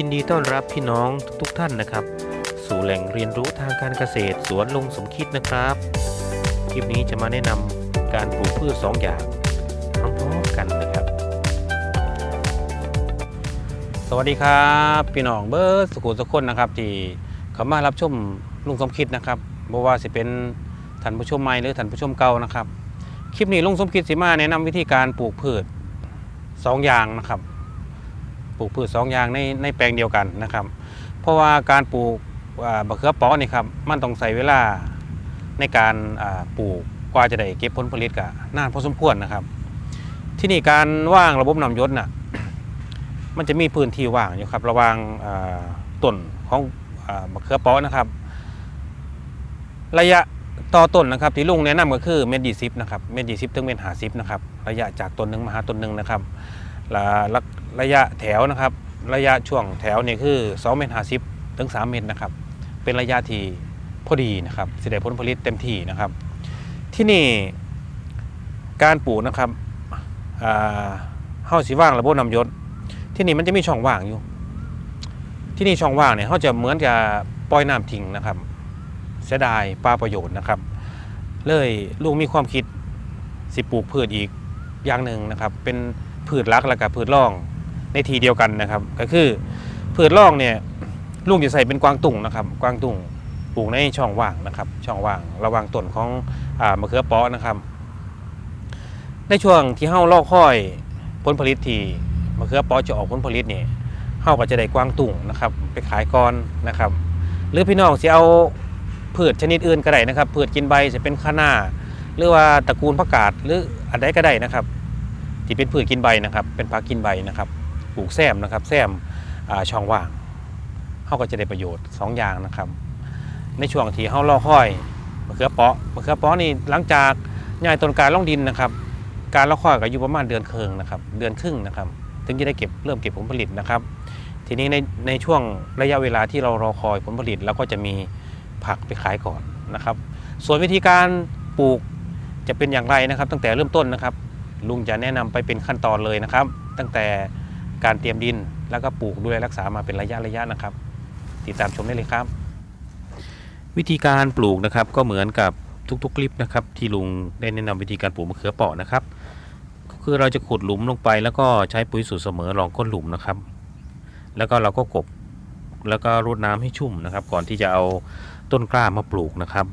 ยินดีต้อนรับพี่น้องทุกๆท่านนะครับ สู่แหล่งเรียนรู้ทางการเกษตรสวนลุงสมคิดนะครับ คลิปนี้จะมาแนะนำการปลูกพืชสองอย่างพร้อมๆกันนะครับ สวัสดีครับพี่น้องเบิร์ดสกุลสกุลนะครับ ที่เข้ามารับชมลุงสมคิดนะครับบ่ว่าสิเป็นท่านผู้ชมใหม่หรือท่านผู้ชมเก่านะครับ คลิปนี้ลุงสมคิดสิมาแนะนำวิธีการปลูกพืชสองอย่างนะครับ ปลูกพืชสองอย่างในในแปลงเดียวกันนะครับ เพราะว่าการปลูกบะเขือเปอนี่ครับมันต้องใช้เวลาในการปลูกกว่าจะได้เก็บผลผลิตกะนานพอสมควรนะครับ ที่นี่การว่างระบบน้ำยศน่ะมันจะมีพื้นที่ว่างอยู่ครับ ระหว่างต้นของอบะเขือเปอนะครับ ระยะต่อต้นนะครับที่ลุงแนะนำก็คือเมตรยี่สิบนะครับเมตรยี่สิบถึงเมตรห้าสิบนะครับระยะจากต้นหนึ่งมาหาต้นหนึ่งนะครับและ ระยะแถวนะครับ ระยะช่วงแถวเนี่ยคือ2เมตรห้าสิบถึง3เมตรนะครับ เป็นระยะที่พอดีนะครับสิได้ผลผลิตเต็มที่นะครับ ที่นี่การปลูกนะครับอ่าเฮาสิว่างระบบน้ำยศที่นี่มันจะมีช่องว่างอยู่ ที่นี่ช่องว่างเนี่ยเขาจะเหมือนกับปล่อยน้ำทิ้งนะครับ เสียดายปลาประโยชน์นะครับ เลยลุงมีความคิดสิปลูกพืชอีกอย่างหนึ่งนะครับ เป็นพืชรักและกับพืชร่อง ในทีเดียวกันนะครับ ก็คือพืชร่องเนี่ยลุงจะใส่เป็นกวางตุ่งนะครับ กวางตุ่งปลูกในช่องว่างนะครับ ช่องว่างระหว่างต้นของอมะเขือเปาะนะครับ ในช่วงที่เฮาลอกค่อยผลผลิตที่มะเขือเปาะจะออกผลผลิตเนี่ยเฮาก็จะได้กวางตุ่งนะครับ ไปขายก่อนนะครับ หรือพี่น้องสิเอาพืชชนิดอื่นก็ได้นะครับพืชกินใบจะเป็นคะน้า หรือว่าตระกูลผักกาดหรืออันใดก็ได้นะครับที่เป็นพืชกินใบนะครับ เป็นผักกินใบนะครับ ปลูกแซมนะครับแซมช่องว่างเขาก็จะได้ประโยชน์สองอย่างนะครับ ในช่วงที่เขารอค่อยมะเขือเปาะมะเขือเปาะนี่หลังจากย้ายต้นการล่องดินนะครับ การรอค่อยก็อยู่ประมาณเดือนครึ่งนะครับ เดือนครึ่งนะครับ ถึงจะได้เก็บเริ่มเก็บผลผลิตนะครับ ทีนี้ในในช่วงระยะเวลาที่เรารอคอยผลผลิตเราก็จะมีผักไปขายก่อนนะครับ ส่วนวิธีการปลูกจะเป็นอย่างไรนะครับ ตั้งแต่เริ่มต้นนะครับ ลุงจะแนะนำไปเป็นขั้นตอนเลยนะครับ ตั้งแต่ การเตรียมดิน แล้วก็ปลูกดูแลรักษามาเป็นระยะระยะนะครับ ติดตามชมได้เลยครับ วิธีการปลูกนะครับก็เหมือนกับทุกๆคลิปนะครับที่ลุงได้แนะนำวิธีการปลูกมะเขือเปราะนะครับก็คือเราจะขุดหลุมลงไป แล้วก็ใช้ปุ๋ยสูตรเสมอรองก้นหลุมนะครับ แล้วก็เราก็กบแล้วก็รดน้ำให้ชุ่มนะครับ ก่อนที่จะเอาต้นกล้ามาปลูกนะครับ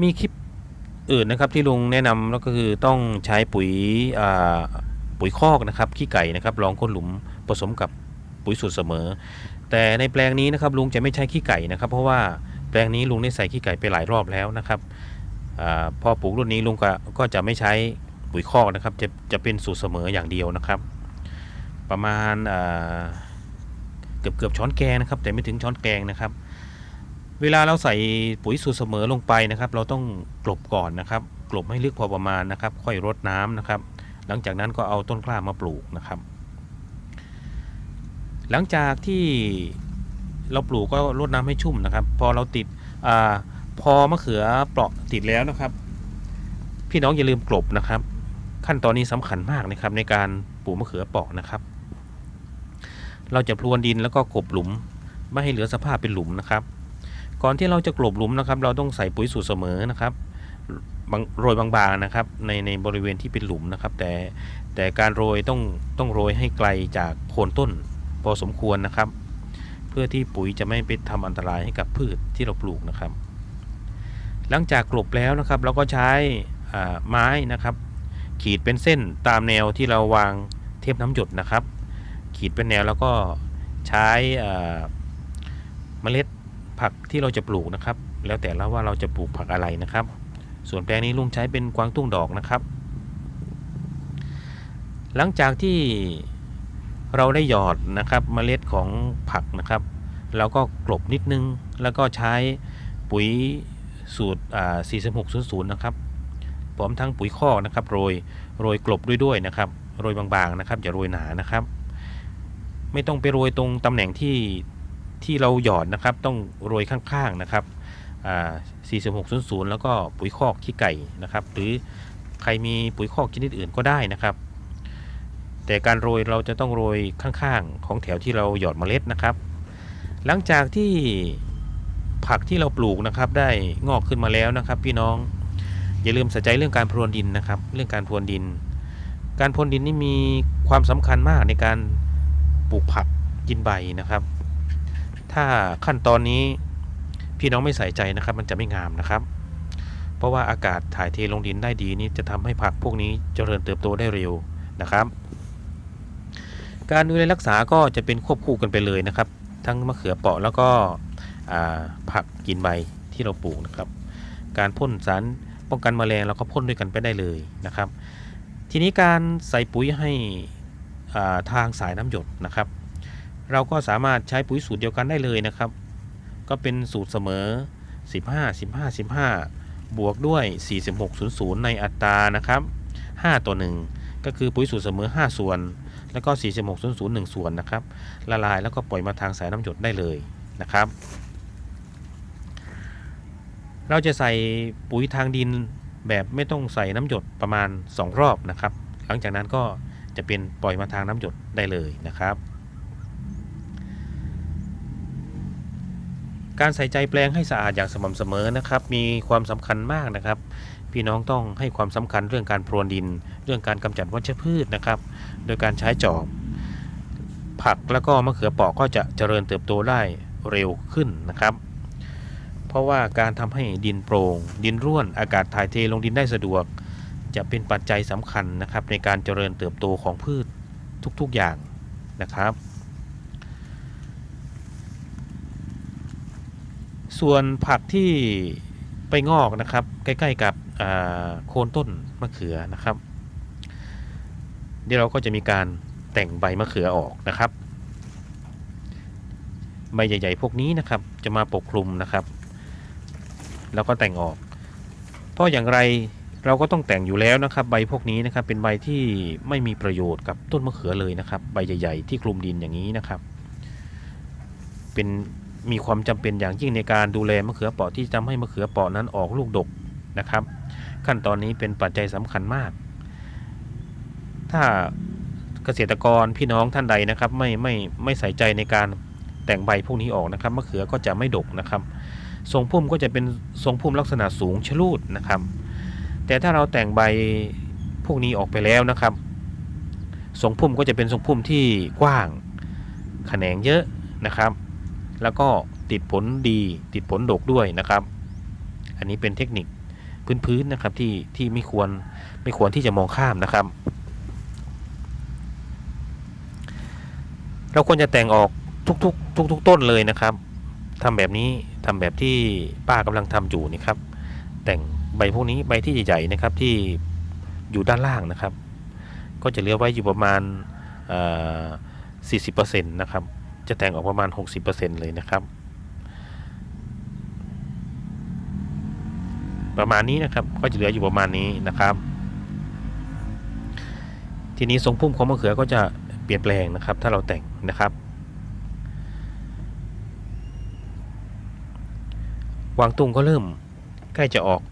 มีคลิปอื่นนะครับที่ลุงแนะนำแล้วก็คือต้องใช้ปุ๋ยอ่า ปุ๋ยคอกนะครับขี้ไก่นะครับรองก้นหลุมผสมกับปุ๋ยสูตรเสมอ แต่ในแปลงนี้นะครับลุงจะไม่ใช้ขี้ไก่นะครับ เพราะว่าแปลงนี้ลุงได้ใส่ขี้ไก่ไปหลายรอบแล้วนะครับอพอปลูกรุ่นนี้ลุงก็ก็จะไม่ใช้ปุ๋ยคอกนะครับ จะจะเป็นสูตรเสมออย่างเดียวนะครับ ประมาณเกือบเกือบช้อนแกงนะครับ แต่ไม่ถึงช้อนแกงนะครับ เวลาเราใส่ปุ๋ยสูตรเสมอลงไปนะครับ เราต้องกลบก่อนนะครับ กลบให้ลึกพอประมาณนะครับ ค่อยรดน้ำนะครับ หลังจากนั้นก็เอาต้นกล้ามาปลูกนะครับ หลังจากที่เราปลูกก็รดน้ำให้ชุ่มนะครับ พอเราติดอพอมะเขือเปราะติดแล้วนะครับ พี่น้องอย่าลืมกลบนะครับ ขั้นตอนนี้สำคัญมากนะครับ ในการปลูกมะเขือเปราะนะครับ เราจะพรวนดินแล้วก็กลบหลุม ไม่ให้เหลือสภาพเป็นหลุมนะครับ ก่อนที่เราจะกลบหลุมนะครับ เราต้องใส่ปุ๋ยสูตรเสมอนะครับ บางโรยบางๆนะครับ ในในบริเวณที่เป็นหลุมนะครับ แต่แต่การโรยต้องต้องโรยให้ไกลจากโคนต้น พอสมควรนะครับ เพื่อที่ปุ๋ยจะไม่ไปทำอันตรายให้กับพืชที่เราปลูกนะครับ หลังจากกลบแล้วนะครับ เราก็ใช้ไม้นะครับ ขีดเป็นเส้นตามแนวที่เราวางเทปน้ำหยดนะครับ ขีดเป็นแนวแล้วก็ใช้เอ่อเมล็ดผักที่เราจะปลูกนะครับ แล้วแต่ละว่าเราจะปลูกผักอะไรนะครับ ส่วนแปลงนี้ลุงใช้เป็นกวางตุ้งดอกนะครับ หลังจากที่เราได้หยอดนะครับเมล็ดของผักนะครับเราก็กลบนิดนึงแล้วก็ใช้ปุ๋ยสูตร4600 นะครับพร้อมทั้งปุ๋ยคอกนะครับโรยโรยกลบด้วยด้วยนะครับโรยบางๆนะครับอย่าโรยหนานะครับ ไม่ต้องไปโรยตรงตำแหน่งที่ที่เราหยอดนะครับ ต้องโรยข้างๆนะครับอ่า 4600 แล้วก็ปุ๋ยคอกขี้ไก่นะครับ หรือใครมีปุ๋ยคอกชนิดอื่นก็ได้นะครับ แต่การโรยเราจะต้องโรยข้างๆ ของแถวที่เราหยอดเมล็ดนะครับ หลังจากที่ผักที่เราปลูกนะครับ ได้งอกขึ้นมาแล้วนะครับ พี่น้องอย่าลืมใส่ใจเรื่องการพรวนดินนะครับ เรื่องการพรวนดิน การพรวนดินนี่มีความสำคัญมากในการปลูกผักกินใบนะครับ ถ้าขั้นตอนนี้ พี่น้องไม่ใส่ใจนะครับ มันจะไม่งามนะครับ เพราะว่าอากาศถ่ายเทลงดินได้ดีนี่จะทำให้ผักพวกนี้เจริญเติบโตได้เร็วนะครับ การดูแลรักษาก็จะเป็นควบคู่กันไปเลยนะครับ ทั้งมะเขือเปราะแล้วก็ผักกินใบที่เราปลูกนะครับ การพ่นสารป้องกันแมลงเราก็พ่นด้วยกันไปได้เลยนะครับ ทีนี้การใส่ปุ๋ยให้ทางสายน้ำหยดนะครับ เราก็สามารถใช้ปุ๋ยสูตรเดียวกันได้เลยนะครับ ก็เป็นสูตรเสมอ 15 15 15 บวกด้วย 4600 ในอัตรานะครับ 5 ต่อ 1 ก็คือปุ๋ยสูตรเสมอ 5 ส่วน แล้วก็ 4600 1 ส่วนนะครับ ละลายแล้วก็ปล่อยมาทางสายน้ำหยดได้เลยนะครับ เราจะใส่ปุ๋ยทางดินแบบไม่ต้องใส่น้ำหยดประมาณ 2 รอบนะครับ หลังจากนั้นก็จะเป็นปล่อยมาทางน้ำหยดได้เลยนะครับ การใส่ใจแปลงให้สะอาดอย่างสม่ำเสมอนะครับ มีความสำคัญมากนะครับ พี่น้องต้องให้ความสำคัญเรื่องการพรวนดิน เรื่องการกำจัดวัชพืชนะครับ โดยการใช้จอบ ผักแล้วก็มะเขือเปราะก็จะเจริญเติบโตได้เร็วขึ้นนะครับ เพราะว่าการทำให้ดินโปร่ง ดินร่วน อากาศถ่ายเทลงดินได้สะดวก จะเป็นปัจจัยสำคัญนะครับ ในการเจริญเติบโตของพืชทุกๆอย่างนะครับ ส่วนผักที่ไปงอกนะครับ ใกล้ๆกับโคนต้นมะเขือนะครับ เดี๋ยวเราก็จะมีการแต่งใบมะเขือออกนะครับ ใบใหญ่ ๆ พวกนี้นะครับ จะมาปกคลุมนะครับ แล้วก็แต่งออก เพราะอย่างไรเราก็ต้องแต่งอยู่แล้วนะครับ ใบพวกนี้นะครับเป็นใบที่ไม่มีประโยชน์กับต้นมะเขือเลยนะครับ ใบใหญ่ ๆ ที่คลุมดินอย่างนี้นะครับ เป็น มีความจำเป็นอย่างยิ่งในการดูแลมะเขือเปราะที่ทำให้มะเขือเปราะนั้นออกลูกดกนะครับ ขั้นตอนนี้เป็นปัจจัยสำคัญมาก ถ้าเกษตรกรพี่น้องท่านใดนะครับ ไม่ไม่ไม่ใส่ใจในการแต่งใบพวกนี้ออกนะครับมะเขือก็จะไม่ดกนะครับ ทรงพุ่มก็จะเป็นทรงพุ่มลักษณะสูงชลูดนะครับ แต่ถ้าเราแต่งใบพวกนี้ออกไปแล้วนะครับ ทรงพุ่มก็จะเป็นทรงพุ่มที่กว้างแขนงเยอะนะครับ แล้วก็ติดผลดีติดผลดกด้วยนะครับ อันนี้เป็นเทคนิคพื้นๆนะครับที่ที่ไม่ควรไม่ควรที่จะมองข้ามนะครับ เราควรจะแต่งออกทุกๆทุกๆต้นเลยนะครับทำแบบนี้ทำแบบที่ป้ากำลังทำอยู่นี่ครับ แต่งใบพวกนี้ใบที่ใหญ่ๆนะครับที่อยู่ด้านล่างนะครับ ก็จะเหลือไว้อยู่ประมาณ40%นะครับ จะแต่งออกประมาณ 60%เลยนะครับ ประมาณนี้นะครับก็จะเหลืออยู่ประมาณนี้นะครับ ทีนี้ทรงพุ่มของมะเขือก็จะเปลี่ยนแปลงนะครับ ถ้าเราแต่งนะครับ วางตุ้งก็เริ่มใกล้จะออก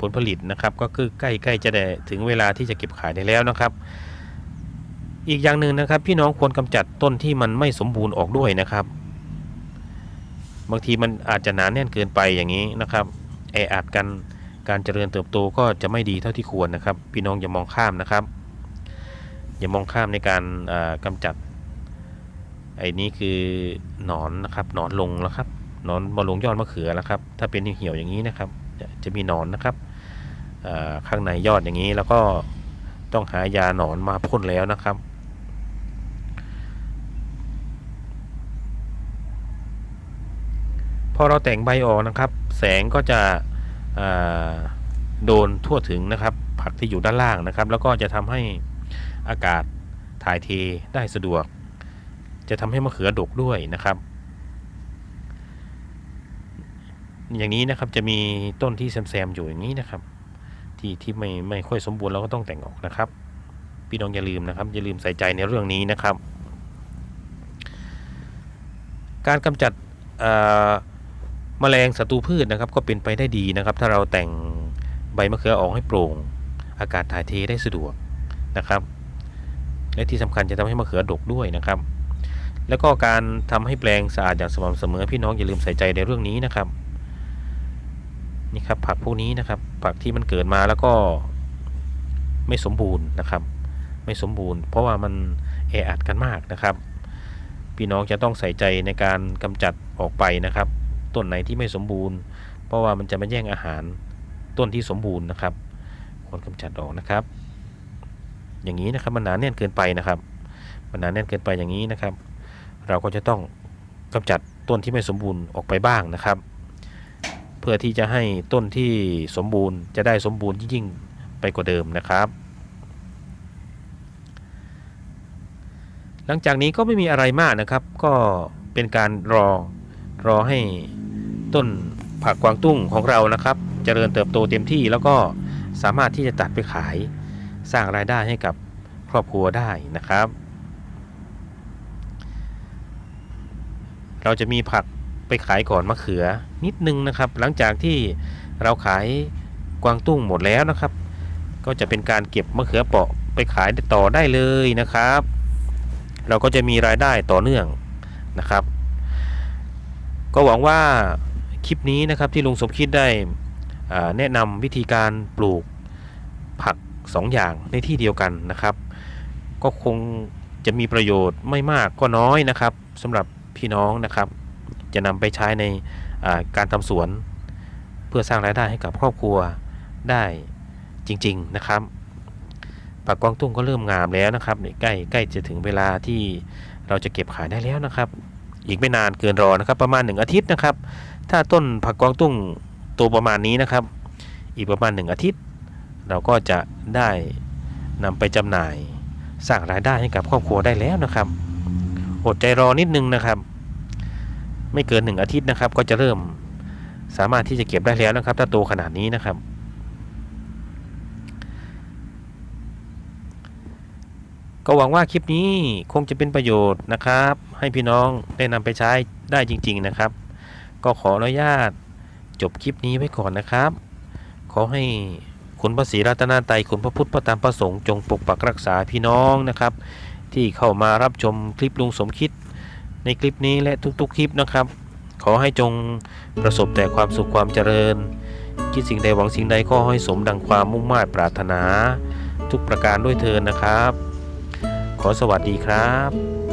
ผลผลิตนะครับ ก็คือใกล้ใกล้จะได้ถึงเวลาที่จะเก็บขายได้แล้วนะครับ อีกอย่างหนึ่งนะครับ พี่น้องควรกำจัดต้นที่มันไม่สมบูรณ์ออกด้วยนะครับ บางทีมันอาจจะหนาแน่นเกินไปอย่างนี้นะครับแออัดกันการเจริญเติบโตก็จะไม่ดีเท่าที่ควรนะครับ พี่น้องอย่ามองข้ามนะครับ อย่ามองข้ามในการอ่ากำจัดไอ้นี้คือหนอนนะครับหนอนลงแล้วครับหนอนมาลงยอดมะเขือแล้วครับ ถ้าเป็นเหี่ยวอย่างนี้นะครับ จะมีหนอนนะครับข้างในยอดอย่างนี้แล้วก็ต้องหายาหนอนมาพ่นแล้วนะครับ พอเราแต่งใบออกนะครับ แสงก็จะโดนทั่วถึงนะครับ ผักที่อยู่ด้านล่างนะครับ แล้วก็จะทำให้อากาศถ่ายเทได้สะดวก จะทำให้มะเขือดกด้วยนะครับ อย่างนี้นะครับจะมีต้นที่แซมๆอยู่อย่างนี้นะครับ ที่ที่ไม่ไม่ค่อยสมบูรณ์เราก็ต้องแต่งออกนะครับ พี่น้องอย่าลืมนะครับ อย่าลืมใส่ใจในเรื่องนี้นะครับ การกำจัด เอ่อแมลงศัตรูพืชนะครับก็เป็นไปได้ดีนะครับ ถ้าเราแต่งใบมะเขือออกให้โปร่ง อากาศถ่ายเทได้สะดวกนะครับ และที่สำคัญจะทำให้มะเขือดกด้วยนะครับ แล้วก็การทำให้แปลงสะอาดอย่างสม่ำเสมอพี่น้องอย่าลืมใส่ใจในเรื่องนี้นะครับนี่ครับผักพวกนี้นะครับ ผักที่มันเกิดมาแล้วก็ไม่สมบูรณ์นะครับ ไม่สมบูรณ์ เพราะว่ามันแออัดกันมากนะครับ พี่น้องจะต้องใส่ใจในการกำจัดออกไปนะครับ ต้นไหนที่ไม่สมบูรณ์ เพราะว่ามันจะมาแย่งอาหารต้นที่สมบูรณ์นะครับควรกำจัดออกนะครับ อย่างนี้นะครับมันหนาแน่นเกินไปนะครับมันหนาแน่นเกินไปอย่างนี้นะครับ เราก็จะต้องกำจัดต้นที่ไม่สมบูรณ์ออกไปบ้างนะครับ เพื่อที่จะให้ต้นที่สมบูรณ์จะได้สมบูรณ์ยิ่งไปกว่าเดิมนะครับหลังจากนี้ก็ไม่มีอะไรมากนะครับ ก็เป็นการรอ รอให้ต้นผักกวางตุ้งของเรานะครับเจริญเติบโตเต็มที่แล้วก็สามารถที่จะตัดไปขายสร้างรายได้ให้กับครอบครัวได้นะครับ เราจะมีผักไปขายก่อนมะเขือนิดนึงนะครับ หลังจากที่เราขายกวางตุ้งหมดแล้วนะครับ ก็จะเป็นการเก็บมะเขือเปาะไปขายต่อได้เลยนะครับ เราก็จะมีรายได้ต่อเนื่องนะครับ ก็หวังว่าคลิปนี้นะครับที่ลุงสมคิดได้แนะนำวิธีการปลูกผัก 2 อย่างในที่เดียวกันนะครับ ก็คงจะมีประโยชน์ไม่มากก็น้อยนะครับสำหรับพี่น้องนะครับ จะนำไปใช้ในการทำสวน เพื่อสร้างรายได้ให้กับครอบครัวได้จริง ๆนะครับผักกวางตุ้งก็เริ่มงามแล้วนะครับใกล้ใกล้จะถึงเวลาที่เราจะเก็บขายได้แล้วนะครับ อีกไม่นานเกินรอนะครับ ประมาณ 1 อาทิตย์นะครับ ถ้าต้นผักกวางตุ้งโตประมาณนี้นะครับ อีกประมาณ 1 อาทิตย์ เราก็จะได้นำไปจำหน่ายสร้างรายได้ให้กับครอบครัวได้แล้วนะครับ อดใจรอนิดนึงนะครับ ไม่เกิน 1 อาทิตย์นะครับ ก็จะเริ่มสามารถที่จะเก็บได้แล้วนะครับ ถ้าโตขนาดนี้นะครับก็หวังว่าคลิปนี้คงจะเป็นประโยชน์นะครับ ให้พี่น้องได้นำไปใช้ได้จริง ๆนะครับ ก็ขออนุญาตจบคลิปนี้ไว้ก่อนนะครับ ขอให้คุณพระศรีรัตนตรัยคุณพระพุทธพระธรรมพระสงฆ์จงปกปักรักษาพี่น้องนะครับ ที่เข้ามารับชมคลิปลุงสมคิด ในคลิปนี้และทุกๆ คลิปนะครับ ขอให้จงประสบแต่ความสุขความเจริญ คิดสิ่งใดหวังสิ่งใดก็ให้สมดังความมุ่งมา่ปรารถนา ทุกประการด้วยเทินนะครับ ขอสวัสดีครับ